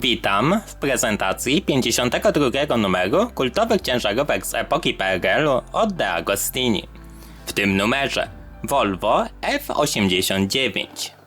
Witam w prezentacji 52 numeru kultowych ciężarówek z epoki PRL-u od De Agostini. W tym numerze Volvo F89.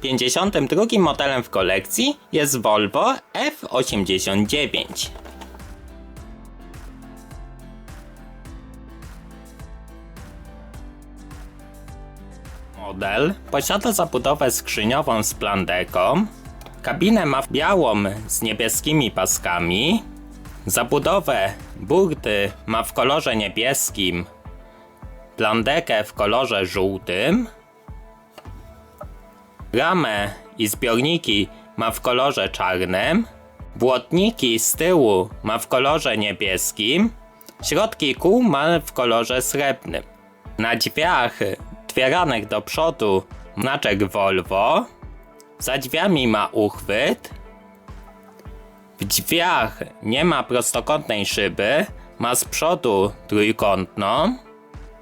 Pięćdziesiątym drugim modelem w kolekcji jest Volvo F89. Model posiada zabudowę skrzyniową z plandeką, kabinę ma białą z niebieskimi paskami, zabudowę burty ma w kolorze niebieskim, plandekę w kolorze żółtym, Ramę i zbiorniki ma w kolorze czarnym, błotniki z tyłu ma w kolorze niebieskim, środki kół ma w kolorze srebrnym. Na drzwiach otwieranych do przodu znaczek Volvo, za drzwiami ma uchwyt, w drzwiach nie ma prostokątnej szyby, ma z przodu trójkątną,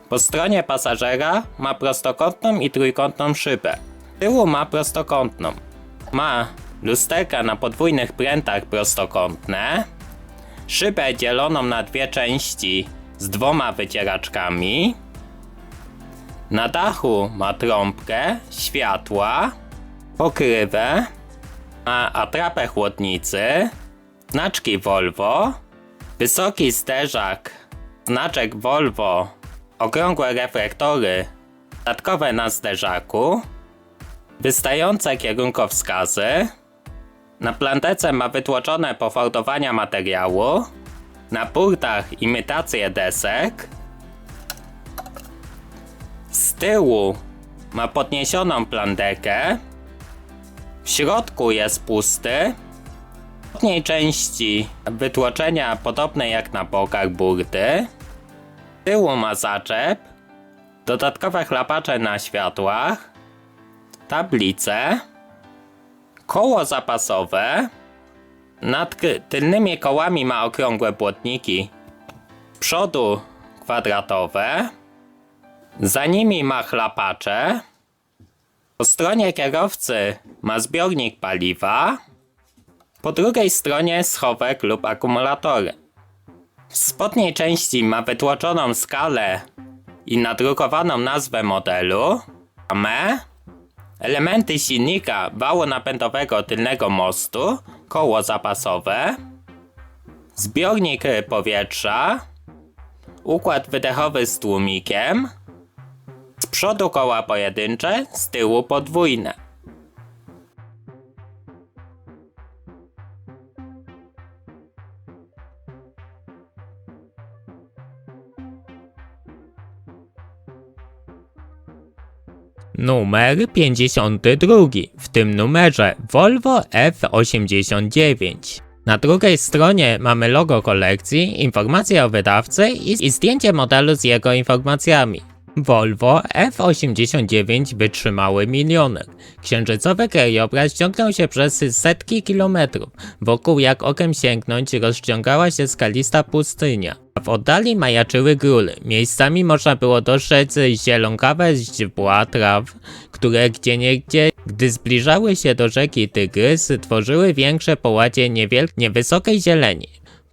po stronie pasażera ma prostokątną i trójkątną szybę tyłu ma prostokątną. Ma lusterka na podwójnych prętach prostokątne, szybę dzieloną na dwie części z dwoma wycieraczkami. Na dachu ma trąbkę, światła, pokrywę, ma atrapę chłodnicy, znaczki Volvo, wysoki sterzak, znaczek Volvo, okrągłe reflektory, dodatkowe na zderzaku, Wystające kierunkowskazy. Na plantece ma wytłoczone pofałdowania materiału. Na purtach imitację desek. Z tyłu ma podniesioną plandekę. W środku jest pusty. W przedniej części wytłoczenia podobne jak na bokach burty. Z tyłu ma zaczep. Dodatkowe chlapacze na światłach tablice, koło zapasowe, nad tylnymi kołami ma okrągłe błotniki, przodu kwadratowe, za nimi ma chlapacze, po stronie kierowcy ma zbiornik paliwa, po drugiej stronie schowek lub akumulatory. W spodniej części ma wytłoczoną skalę i nadrukowaną nazwę modelu, ramę, Elementy silnika wału napędowego tylnego mostu, koło zapasowe, zbiornik powietrza, układ wydechowy z tłumikiem, z przodu koła pojedyncze, z tyłu podwójne. Numer 52. W tym numerze Volvo F89. Na drugiej stronie mamy logo kolekcji, informacje o wydawcy i, zdjęcie modelu z jego informacjami. Volvo F89 wytrzymały miliony. Księżycowy krajobraz ciągnął się przez setki kilometrów. Wokół jak okiem sięgnąć rozciągała się skalista pustynia. W oddali majaczyły góry. Miejscami można było dostrzec zielonkawe źdźbła traw, które gdzieniegdzie, gdy zbliżały się do rzeki Tygrys, tworzyły większe połacie niewysokiej zieleni.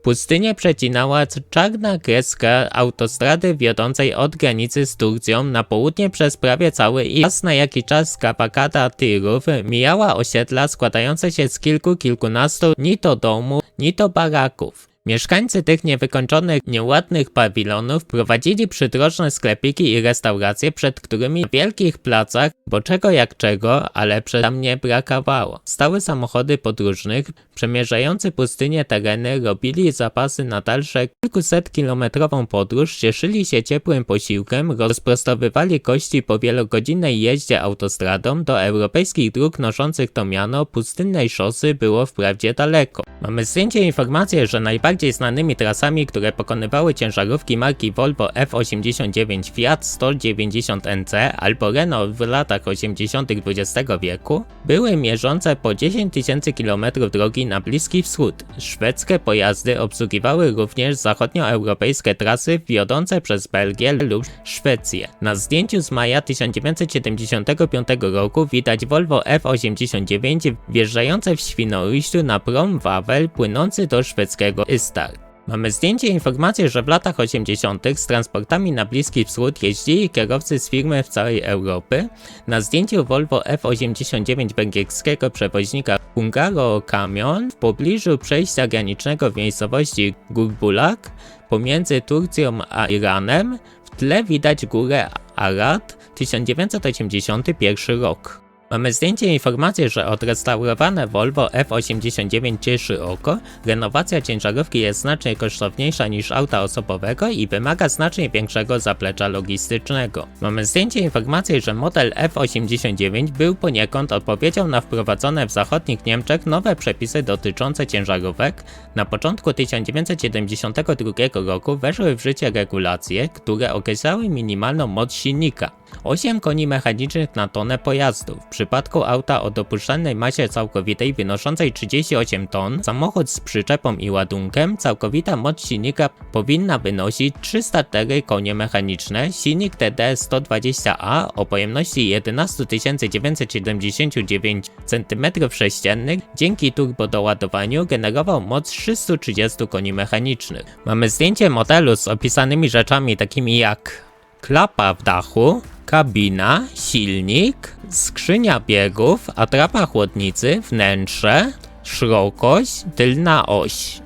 Pustynię przecinała czarna kreska autostrady wiodącej od granicy z Turcją na południe przez prawie cały i raz na jaki czas kapakata tirów mijała osiedla składające się z kilku, kilkunastu ni to domów, ni to baraków. Mieszkańcy tych niewykończonych, nieładnych pawilonów prowadzili przydrożne sklepiki i restauracje, przed którymi w wielkich placach, bo czego jak czego, ale przed tam nie brakowało. Stały samochody podróżnych, przemierzający pustynię tereny, robili zapasy na dalsze kilkuset kilometrową podróż, cieszyli się ciepłym posiłkiem, rozprostowywali kości po wielogodzinnej jeździe autostradą do europejskich dróg noszących to miano, pustynnej szosy było wprawdzie daleko. Mamy zdjęcie informację, że najbardziej znanymi trasami, które pokonywały ciężarówki marki Volvo F89 Fiat 190 NC albo Renault w latach 80. XX wieku, były mierzące po 10 tysięcy kilometrów drogi na Bliski Wschód. Szwedzkie pojazdy obsługiwały również zachodnioeuropejskie trasy wiodące przez Belgię lub Szwecję. Na zdjęciu z maja 1975 roku widać Volvo F89 wjeżdżające w Świnoujściu na prom Wawel płynący do szwedzkiego Istar. Mamy zdjęcie informacje, że w latach 80. z transportami na Bliski Wschód jeździli kierowcy z firmy w całej Europy. Na zdjęciu Volvo F89 węgierskiego przewoźnika Hungaro Camion w pobliżu przejścia granicznego w miejscowości Gurbulak pomiędzy Turcją a Iranem w tle widać górę Arad 1981 rok. Mamy zdjęcie i informację, że odrestaurowane Volvo F89 cieszy oko, renowacja ciężarówki jest znacznie kosztowniejsza niż auta osobowego i wymaga znacznie większego zaplecza logistycznego. Mamy zdjęcie i informację, że model F89 był poniekąd odpowiedzią na wprowadzone w zachodnich Niemczech nowe przepisy dotyczące ciężarówek. Na początku 1972 roku weszły w życie regulacje, które określały minimalną moc silnika. 8 koni mechanicznych na tonę pojazdów. W przypadku auta o dopuszczalnej masie całkowitej wynoszącej 38 ton, samochód z przyczepą i ładunkiem, całkowita moc silnika powinna wynosić 304 konie mechaniczne. Silnik TD120A o pojemności 11 979 cm3 dzięki turbodoładowaniu generował moc 330 koni mechanicznych. Mamy zdjęcie modelu z opisanymi rzeczami takimi jak klapa w dachu, kabina, silnik, skrzynia biegów, atrapa chłodnicy, wnętrze, szerokość, tylna oś.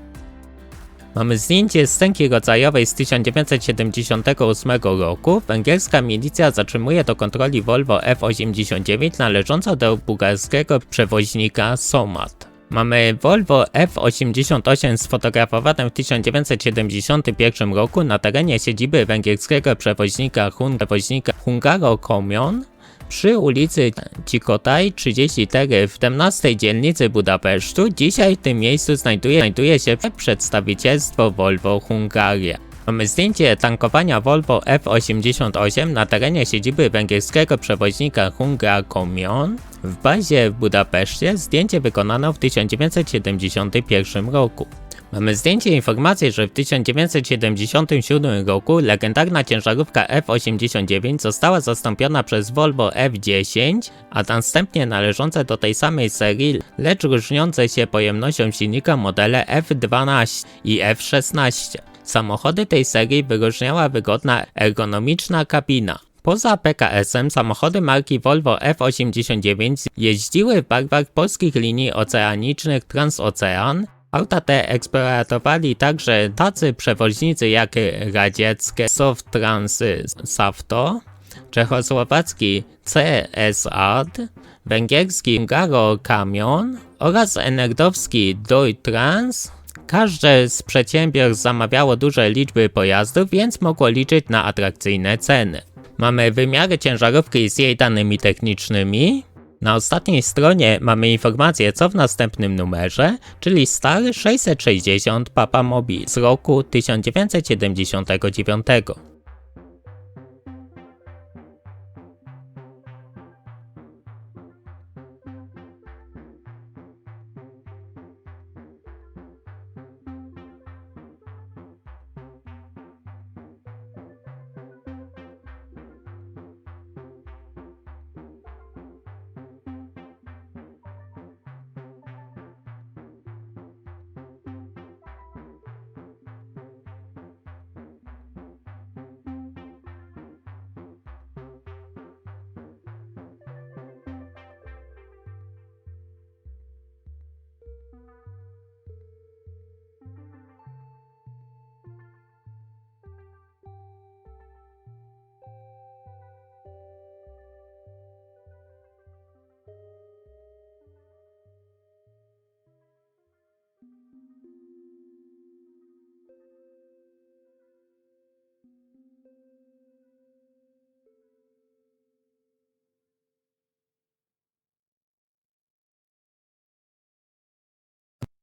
Mamy zdjęcie scenki rodzajowej z 1978 roku. Węgierska milicja zatrzymuje do kontroli Volvo F89 należąca do bułgarskiego przewoźnika Somat. Mamy Volvo F88 sfotografowane w 1971 roku na terenie siedziby węgierskiego przewoźnika, Hun przewoźnika Hungaro Komion przy ulicy Cikotaj 34 w 17 dzielnicy Budapesztu. Dzisiaj w tym miejscu znajduje, znajduje się przedstawicielstwo Volvo Hungaria. Zdjęcie tankowania Volvo F88 na terenie siedziby węgierskiego przewoźnika Hungar Komion w bazie w Budapeszcie. Zdjęcie wykonano w 1971 roku. Mamy zdjęcie informacji, że w 1977 roku legendarna ciężarówka F89 została zastąpiona przez Volvo F10, a następnie należące do tej samej serii, lecz różniące się pojemnością silnika modele F12 i F16. Samochody tej serii wyróżniała wygodna ergonomiczna kabina. Poza PKS-em samochody marki Volvo F89 jeździły w barwach polskich linii oceanicznych Transocean. Auta te eksploatowali także tacy przewoźnicy jak radzieckie Softrans Safto, czechosłowacki CSAD, węgierski Garo Camion oraz enerdowski Deutrans Każde z przedsiębiorstw zamawiało duże liczby pojazdów, więc mogło liczyć na atrakcyjne ceny. Mamy wymiary ciężarówki z jej danymi technicznymi. Na ostatniej stronie mamy informację co w następnym numerze, czyli stary 660 Papa Mobil z roku 1979.